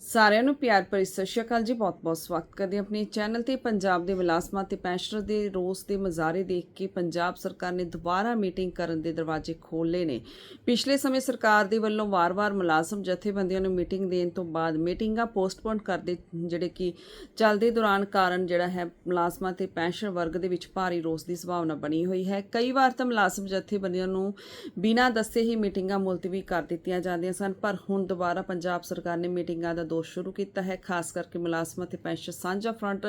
ਸਾਰਿਆਂ ਨੂੰ ਪਿਆਰ ਭਰੀ ਸਤਿ ਸ਼੍ਰੀ ਅਕਾਲ ਜੀ ਬਹੁਤ-ਬਹੁਤ ਸਵਾਗਤ ਕਰਦੇ ਹਾਂ ਆਪਣੇ ਚੈਨਲ ਤੇ ਪੰਜਾਬ ਦੇ ਮੁਲਾਜ਼ਮਾਂ ਤੇ ਪੈਨਸ਼ਨਰ ਦੇ ਰੋਸ ਦੇ ਮਜ਼ਾਰੇ ਦੇਖ ਕੇ ਪੰਜਾਬ ਸਰਕਾਰ ਨੇ ਦੁਬਾਰਾ ਮੀਟਿੰਗ ਕਰਨ ਦੇ ਦਰਵਾਜ਼ੇ ਖੋਲ੍ਹੇ ਨੇ। ਪਿਛਲੇ ਸਮੇਂ ਸਰਕਾਰ ਦੇ ਵੱਲੋਂ ਵਾਰ-ਵਾਰ ਮੁਲਾਜ਼ਮ ਜਥੇਬੰਦੀਆਂ ਨੂੰ ਮੀਟਿੰਗ ਦੇਣ ਤੋਂ ਬਾਅਦ ਮੀਟਿੰਗਾਂ ਪੋਸਟਪੋਨ ਕਰਦੇ ਜਿਹੜੇ ਕਿ ਚੱਲਦੇ ਦੌਰਾਨ ਕਾਰਨ ਜਿਹੜਾ ਹੈ, ਮੁਲਾਜ਼ਮਾਂ ਤੇ ਪੈਨਸ਼ਨ ਵਰਗ ਦੇ ਵਿੱਚ ਭਾਰੀ ਰੋਸ ਦੀ ਸੰਭਾਵਨਾ ਬਣੀ ਹੋਈ ਹੈ। ਕਈ ਵਾਰ ਤਾਂ ਮੁਲਾਜ਼ਮ ਜਥੇਬੰਦੀਆਂ ਨੂੰ ਬਿਨਾਂ ਦੱਸੇ ਹੀ ਮੀਟਿੰਗਾਂ ਮੁਲਤਵੀ ਕਰ ਦਿੱਤੀਆਂ ਜਾਂਦੀਆਂ ਸਨ, ਪਰ ਹੁਣ ਦੁਬਾਰਾ ਪੰਜਾਬ ਸਰਕਾਰ ਨੇ ਮੀਟਿੰਗਾਂ ਦਾ ਦੋਸ਼ ਸ਼ੁਰੂ ਕੀਤਾ ਹੈ, ਖਾਸ ਕਰਕੇ ਮੁਲਾਜ਼ਮਾਂ ਤੇ ਪੈਨਸ਼ਨ ਸਾਂਝਾ ਫਰੰਟ,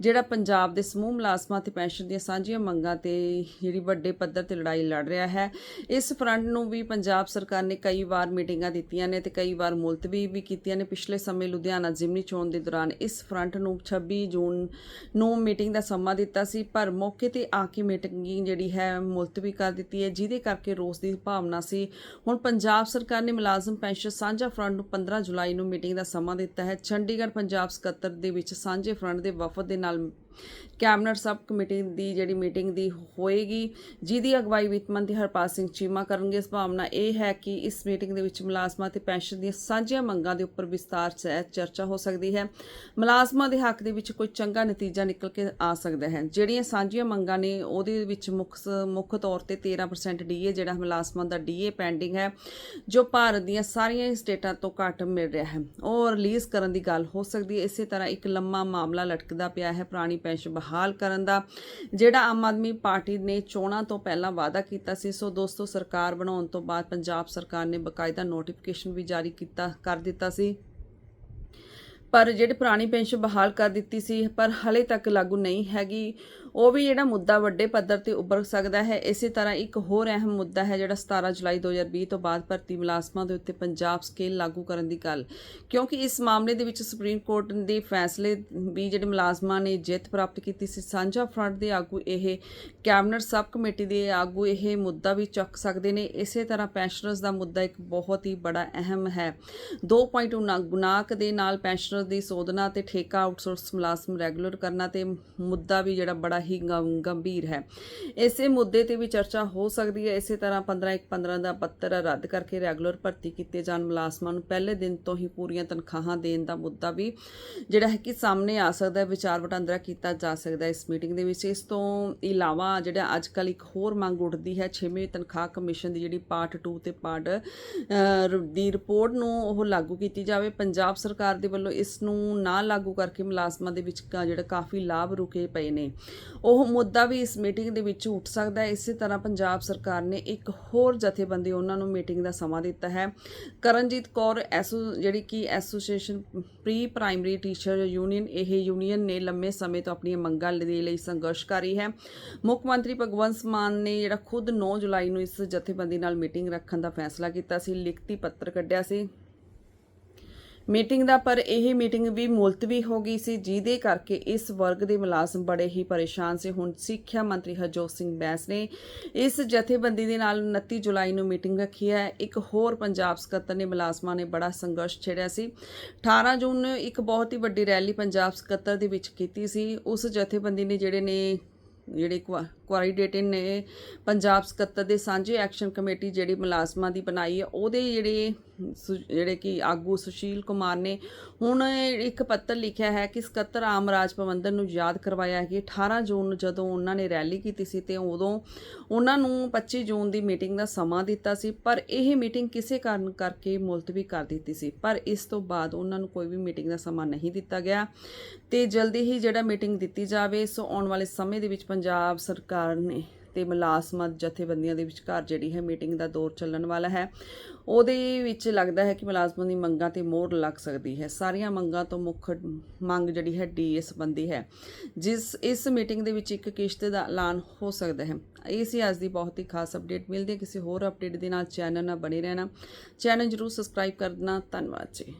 ਜਿਹੜਾ ਪੰਜਾਬ ਦੇ ਸਮੂਹ ਮੁਲਾਜ਼ਮਾਂ ਤੇ ਪੈਨਸ਼ਨ ਦੀਆਂ ਸਾਂਝੀਆਂ ਮੰਗਾਂ ਤੇ ਜਿਹੜੀ ਵੱਡੇ ਪੱਧਰ ਤੇ ਲੜਾਈ ਲੜ ਰਿਹਾ ਹੈ। ਇਸ ਫਰੰਟ ਨੂੰ ਵੀ ਪੰਜਾਬ ਸਰਕਾਰ ਨੇ ਕਈ ਵਾਰ ਮੀਟਿੰਗਾਂ ਦਿੱਤੀਆਂ ਨੇ ਤੇ ਕਈ ਵਾਰ ਮੁਲਤਵੀ ਵੀ ਕੀਤੀਆਂ ਨੇ। ਪਿਛਲੇ ਸਮੇਂ ਲੁਧਿਆਣਾ ਜ਼ਿਮਨੀ ਚੋਣ ਦੇ ਦੌਰਾਨ ਇਸ ਫਰੰਟ ਨੂੰ 26 ਜੂਨ ਨੂੰ ਮੀਟਿੰਗ ਦਾ ਸਮਾਂ ਦਿੱਤਾ ਸੀ, ਪਰ ਮੌਕੇ ਤੇ ਆ ਕੇ ਮੀਟਿੰਗ ਜਿਹੜੀ ਹੈ ਮੁਲਤਵੀ ਕਰ ਦਿੱਤੀ ਹੈ। ਜਿਹਦੇ ਕਰਕੇ ਰੋਸ ਦੀ ਭਾਵਨਾ ਸੀ। ਹੁਣ ਪੰਜਾਬ ਸਰਕਾਰ ਨੇ ਮੁਲਾਜ਼ਮ ਪੈਨਸ਼ਨ ਸਾਂਝਾ ਫਰੰਟ ਨੂੰ 15 ਜੁਲਾਈ ਨੂੰ ਮੀਟਿੰਗ ਦਾ ਸਮਾਂ ਦਿੱਤਾ ਹੈ। ਚੰਡੀਗੜ੍ਹ ਪੰਜਾਬ ਸਕੱਤਰ ਦੇ ਵਿੱਚ ਸਾਂਝੇ ਫਰੰਟ ਦੇ ਵਫਦ ਦੇ ਨਾਲ ਕੈਬਨਿਟ ਸਬ ਕਮੇਟੀ ਦੀ ਜਿਹੜੀ ਮੀਟਿੰਗ ਦੀ ਹੋਏਗੀ, ਜਿਹਦੀ ਅਗਵਾਈ ਵਿੱਤ ਮੰਤਰੀ ਹਰਪਾਲ ਸਿੰਘ ਚੀਮਾ ਕਰਨਗੇ। ਸੰਭਾਵਨਾ ਇਹ ਹੈ ਕਿ ਇਸ ਮੀਟਿੰਗ ਦੇ ਵਿੱਚ ਮੁਲਾਜ਼ਮਾਂ ਤੇ ਪੈਨਸ਼ਨ ਦੀਆਂ ਸਾਂਝੀਆਂ ਮੰਗਾਂ ਦੇ ਉੱਪਰ ਵਿਸਤਾਰ ਚ ਚਰਚਾ ਹੋ ਸਕਦੀ ਹੈ। ਮੁਲਾਜ਼ਮਾਂ ਦੇ ਹੱਕ ਦੇ ਵਿੱਚ ਕੋਈ ਚੰਗਾ ਨਤੀਜਾ ਨਿਕਲ ਕੇ ਆ ਸਕਦਾ ਹੈ। ਜਿਹੜੀਆਂ ਸਾਂਝੀਆਂ ਮੰਗਾਂ ਨੇ, ਉਹਦੇ ਵਿੱਚ ਮੁੱਖ ਮੁੱਖ ਤੌਰ ਤੇ 13% ਡੀਏ ਜਿਹੜਾ ਮੁਲਾਜ਼ਮਾਂ ਦਾ ਡੀਏ ਪੈਂਡਿੰਗ ਹੈ, ਜੋ ਭਾਰਤ ਦੀਆਂ ਸਾਰੀਆਂ ਸਟੇਟਾਂ ਤੋਂ ਘੱਟ ਮਿਲ ਰਿਹਾ ਹੈ। ਉਹ ਰਿਲੀਜ਼ ਕਰਨ ਦੀ ਗੱਲ ਹੋ ਸਕਦੀ ਹੈ। ਇਸੇ ਤਰ੍ਹਾਂ ਇੱਕ ਲੰਮਾ ਮਾਮਲਾ ਲਟਕਦਾ ਪਿਆ ਹੈ ਪੁਰਾਣੀ ਪੈਨਸ਼ਨ ਬਹਾਲ ਕਰਨ ਦਾ। ਜਿਹੜਾ ਆਮ ਆਦਮੀ ਪਾਰਟੀ ਨੇ ਚੋਣਾਂ ਤੋਂ ਪਹਿਲਾਂ ਵਾਅਦਾ ਕੀਤਾ ਸੀ, ਸੋ ਦੋਸਤੋ, ਸਰਕਾਰ ਬਣਾਉਣ ਤੋਂ ਬਾਅਦ ਪੰਜਾਬ ਸਰਕਾਰ ਨੇ ਬਕਾਇਦਾ ਨੋਟੀਫਿਕੇਸ਼ਨ ਵੀ ਜਾਰੀ ਕੀਤਾ, ਕਰ ਦਿੱਤਾ ਸੀ। ਪਰ ਜਿਹੜੀ ਪੁਰਾਣੀ ਪੈਨਸ਼ਨ ਬਹਾਲ ਕਰ ਦਿੱਤੀ ਸੀ, ਪਰ ਹਲੇ ਤੱਕ ਲਾਗੂ ਨਹੀਂ ਹੈਗੀ। ਉਹ ਵੀ ਜਿਹੜਾ ਮੁੱਦਾ ਵੱਡੇ ਪੱਧਰ ਤੇ ਉੱਭਰ ਸਕਦਾ ਹੈ, ਇਸੇ ਤਰ੍ਹਾਂ ਇੱਕ ਹੋਰ ਅਹਿਮ ਮੁੱਦਾ ਹੈ ਜਿਹੜਾ 17 ਜੁਲਾਈ 2020 ਤੋਂ ਬਾਅਦ ਭਰਤੀ ਮੁਲਾਜ਼ਮਾਂ ਦੇ ਉੱਤੇ ਪੰਜਾਬ ਸਕੇਲ ਲਾਗੂ ਕਰਨ ਦੀ ਗੱਲ। ਕਿਉਂਕਿ ਇਸ ਮਾਮਲੇ ਦੇ ਵਿੱਚ ਸੁਪਰੀਮ ਕੋਰਟ ਦੇ ਫੈਸਲੇ ਵੀ ਜਿਹੜੇ ਮੁਲਾਜ਼ਮਾਂ ਨੇ ਜਿੱਤ ਪ੍ਰਾਪਤ ਕੀਤੀ ਸੀ, ਸਾਂਝਾ ਫਰੰਟ ਦੇ ਆਗੂ ਇਹ ਕੈਬਨਿਟ ਸਬ ਕਮੇਟੀ ਦੇ ਆਗੂ ਇਹ ਮੁੱਦਾ ਵੀ ਚੱਕ ਸਕਦੇ ਨੇ। ਇਸੇ ਤਰ੍ਹਾਂ ਪੈਨਸ਼ਨਰਸ ਦਾ ਮੁੱਦਾ ਇੱਕ ਬਹੁਤ ਹੀ ਬੜਾ ਅਹਿਮ ਹੈ। 2.9 ਗੁਨਾਕ ਦੇ ਨਾਲ ਪੈਨਸ਼ਨਰ ਦੀ ਸੋਧਨਾ ਤੇ ਠੇਕਾ ਆਊਟਸੋਰਸ ਮੁਲਾਜ਼ਮ ਰੈਗੂਲਰ ਕਰਨਾ ਤੇ ਮੁੱਦਾ ਵੀ ਜਿਹੜਾ ਬੜਾ ਹੀ ਗੰਭੀਰ ਹੈ। ਇਸੇ ਮੁੱਦੇ ਤੇ ਵੀ ਚਰਚਾ ਹੋ ਸਕਦੀ ਹੈ। ਇਸੇ ਤਰ੍ਹਾਂ 15 ਇੱਕ 15 ਦਾ ਪੱਤਰ ਰੱਦ ਕਰਕੇ ਰੈਗੂਲਰ ਭਰਤੀ ਕੀਤੇ ਜਾਣ ਮੁਲਾਜ਼ਮਾਂ ਨੂੰ ਪਹਿਲੇ ਦਿਨ ਤੋਂ ਹੀ ਪੂਰੀਆਂ ਤਨਖਾਹਾਂ ਦੇਣ ਦਾ ਮੁੱਦਾ ਵੀ ਜਿਹੜਾ ਹੈ ਕਿ ਸਾਹਮਣੇ ਆ ਸਕਦਾ ਹੈ। ਵਿਚਾਰ ਵਟਾਂਦਰਾ ਕੀਤਾ ਜਾ ਸਕਦਾ ਹੈ ਇਸ ਮੀਟਿੰਗ ਦੇ ਵਿੱਚ। ਇਸ ਤੋਂ ਇਲਾਵਾ ਜਿਹੜਾ ਅੱਜ ਕੱਲ ਇੱਕ ਹੋਰ ਮੰਗ ਉੱਠਦੀ ਹੈ। 6ਵੇਂ ਤਨਖਾਹ ਕਮਿਸ਼ਨ ਦੀ ਜਿਹੜੀ ਪਾਰਟ 2 ਤੇ ਪਾਰਟ ਦੀ ਰਿਪੋਰਟ ਨੂੰ ਉਹ ਲਾਗੂ ਕੀਤੀ ਜਾਵੇ। ਪੰਜਾਬ ਸਰਕਾਰ ਦੇ ਵੱਲੋਂ ਇਸ ਨੂੰ ਨਾ ਲਾਗੂ ਕਰਕੇ ਮੁਲਾਜ਼ਮਾਂ ਦੇ ਵਿੱਚ ਜਿਹੜਾ ਕਾਫੀ ਲਾਭ ਰੁਕੇ ਪਏ ਨੇ। ਉਹ ਮੁੱਦਾ ਵੀ ਇਸ ਮੀਟਿੰਗ ਦੇ ਵਿੱਚ ਉੱਠ ਸਕਦਾ ਹੈ। ਇਸੇ ਤਰ੍ਹਾਂ ਪੰਜਾਬ ਸਰਕਾਰ ਨੇ ਇੱਕ ਹੋਰ ਜਥੇਬੰਦੀ ਉਹਨਾਂ ਨੂੰ ਮੀਟਿੰਗ ਦਾ ਸਮਾਂ ਦਿੱਤਾ ਹੈ। ਕਰਨਜੀਤ ਕੌਰ ਐਸੋ ਜਿਹੜੀ ਕਿ association pre primary teacher union, ਇਹ ਯੂਨੀਅਨ ਨੇ ਲੰਮੇ ਸਮੇਂ ਤੋਂ ਆਪਣੀਆਂ ਮੰਗਾਂ ਦੇ ਲਈ ਸੰਘਰਸ਼ ਕਰ ਰਹੀ ਹੈ। ਮੁੱਖ ਮੰਤਰੀ ਭਗਵੰਤ ਮਾਨ ਨੇ ਜਿਹੜਾ ਖੁਦ 9 ਜੁਲਾਈ ਨੂੰ ਇਸ ਜਥੇਬੰਦੀ ਨਾਲ ਮੀਟਿੰਗ ਰੱਖਣ ਦਾ ਫੈਸਲਾ ਕੀਤਾ ਸੀ, ਲਿਖਤੀ ਪੱਤਰ ਕੱਢਿਆ ਸੀ। ਮੀਟਿੰਗ ਦਾ, ਪਰ ਇਹ ਮੀਟਿੰਗ ਵੀ ਮੁਲਤਵੀ ਹੋ ਗਈ ਸੀ, ਜਿਹਦੇ ਕਰਕੇ ਇਸ ਵਰਗ ਦੇ ਮੁਲਾਜ਼ਮ ਬੜੇ ਹੀ ਪਰੇਸ਼ਾਨ ਸੀ। ਹੁਣ ਸਿੱਖਿਆ ਮੰਤਰੀ ਹਰਜੋਤ ਸਿੰਘ ਬੈਂਸ ਨੇ ਇਸ ਜਥੇਬੰਦੀ ਦੇ ਨਾਲ 29 ਜੁਲਾਈ ਨੂੰ ਮੀਟਿੰਗ ਰੱਖੀ ਹੈ। ਇੱਕ ਹੋਰ ਪੰਜਾਬ ਸਕੱਤਰ ਨੇ ਮੁਲਾਜ਼ਮਾਂ ਨੇ ਬੜਾ ਸੰਘਰਸ਼ ਛੇੜਿਆ ਸੀ। 18 ਜੂਨ ਨੂੰ ਇੱਕ ਬਹੁਤ ਹੀ ਵੱਡੀ ਰੈਲੀ ਪੰਜਾਬ ਸਕੱਤਰ ਦੇ ਵਿੱਚ ਕੀਤੀ ਸੀ। ਉਸ ਜਥੇਬੰਦੀ ਨੇ ਜਿਹੜੇ ਨੇ, ਜਿਹੜੇ ਕੁਆਰੀਡੇਟਿਨ ਨੇ ਪੰਜਾਬ ਸਕੱਤਰ ਦੇ ਸਾਂਝੇ ਐਕਸ਼ਨ ਕਮੇਟੀ ਜਿਹੜੀ ਮੁਲਾਜ਼ਮਾਂ ਦੀ ਬਣਾਈ ਹੈ, ਉਹਦੇ ਜਿਹੜੇ ਸੁ- ਜਿਹੜੇ ਕਿ ਆਗੂ ਸੁਸ਼ੀਲ ਕੁਮਾਰ ਨੇ, ਹੁਣ ਇੱਕ ਪੱਤਰ ਲਿਖਿਆ ਹੈ ਕਿ ਸਕੱਤਰ ਆਮ ਰਾਜ ਪ੍ਰਬੰਧਨ ਨੂੰ ਯਾਦ ਕਰਵਾਇਆ ਹੈ ਕਿ 18 ਜੂਨ ਨੂੰ ਜਦੋਂ ਉਹਨਾਂ ਨੇ ਰੈਲੀ ਕੀਤੀ ਸੀ ਤੇ ਉਦੋਂ ਉਹਨਾਂ ਨੂੰ 25 ਜੂਨ ਦੀ ਮੀਟਿੰਗ ਦਾ ਸਮਾਂ ਦਿੱਤਾ ਸੀ, ਪਰ ਇਹ ਮੀਟਿੰਗ ਕਿਸੇ ਕਾਰਨ ਕਰਕੇ ਮੁਲਤਵੀ ਕਰ ਦਿੱਤੀ ਸੀ, ਪਰ ਇਸ ਤੋਂ ਬਾਅਦ ਉਹਨਾਂ ਨੂੰ ਕੋਈ ਵੀ ਮੀਟਿੰਗ ਦਾ ਸਮਾਂ ਨਹੀਂ ਦਿੱਤਾ ਗਿਆ ਤੇ ਜਲਦੀ ਹੀ ਜਿਹੜਾ ਮੀਟਿੰਗ ਦਿੱਤੀ ਜਾਵੇ, ਸੋ ਆਉਣ ਵਾਲੇ ਸਮੇਂ ਦੇ ਵਿੱਚ ਪੰਜਾਬ ਸਰਕਾਰ ਨੇ ਤੇ ਮੁਲਾਜ਼ਮਾਂ, ਜਥੇਬੰਦੀਆਂ ਦੇ ਵਿਚਕਾਰ ਜਿਹੜੀ ਹੈ ਮੀਟਿੰਗ ਦਾ ਦੌਰ ਚੱਲਣ ਵਾਲਾ ਹੈ। ਉਹਦੇ ਵਿੱਚ ਲੱਗਦਾ ਹੈ ਕਿ ਮੁਲਾਜ਼ਮਾਂ ਦੀ ਮੰਗਾਂ ਤੇ ਮੋਹਰ ਲੱਗ ਸਕਦੀ ਹੈ। ਸਾਰੀਆਂ ਮੰਗਾਂ ਤੋਂ ਮੁੱਖ ਮੰਗ ਜਿਹੜੀ ਹੈ ਡੀਏ ਸੰਬੰਧੀ ਹੈ, ਜਿਸ ਇਸ ਮੀਟਿੰਗ ਦੇ ਵਿੱਚ ਇੱਕ ਕਿਸ਼ਤ ਦਾ ਐਲਾਨ ਹੋ ਸਕਦਾ ਹੈ। ਇਹ ਸੀ ਅੱਜ ਦੀ ਬਹੁਤ ਹੀ ਖਾਸ ਅਪਡੇਟ। ਮਿਲਦੀ ਹੈ ਕਿਸੇ ਹੋਰ ਅਪਡੇਟ ਦੇ ਨਾਲ। ਚੈਨਲ ਨਾਲ ਬਣੇ ਰਹਿਣਾ। ਚੈਨਲ ਜਰੂਰ ਸਬਸਕ੍ਰਾਈਬ ਕਰਨਾ। ਧੰਨਵਾਦ ਜੀ।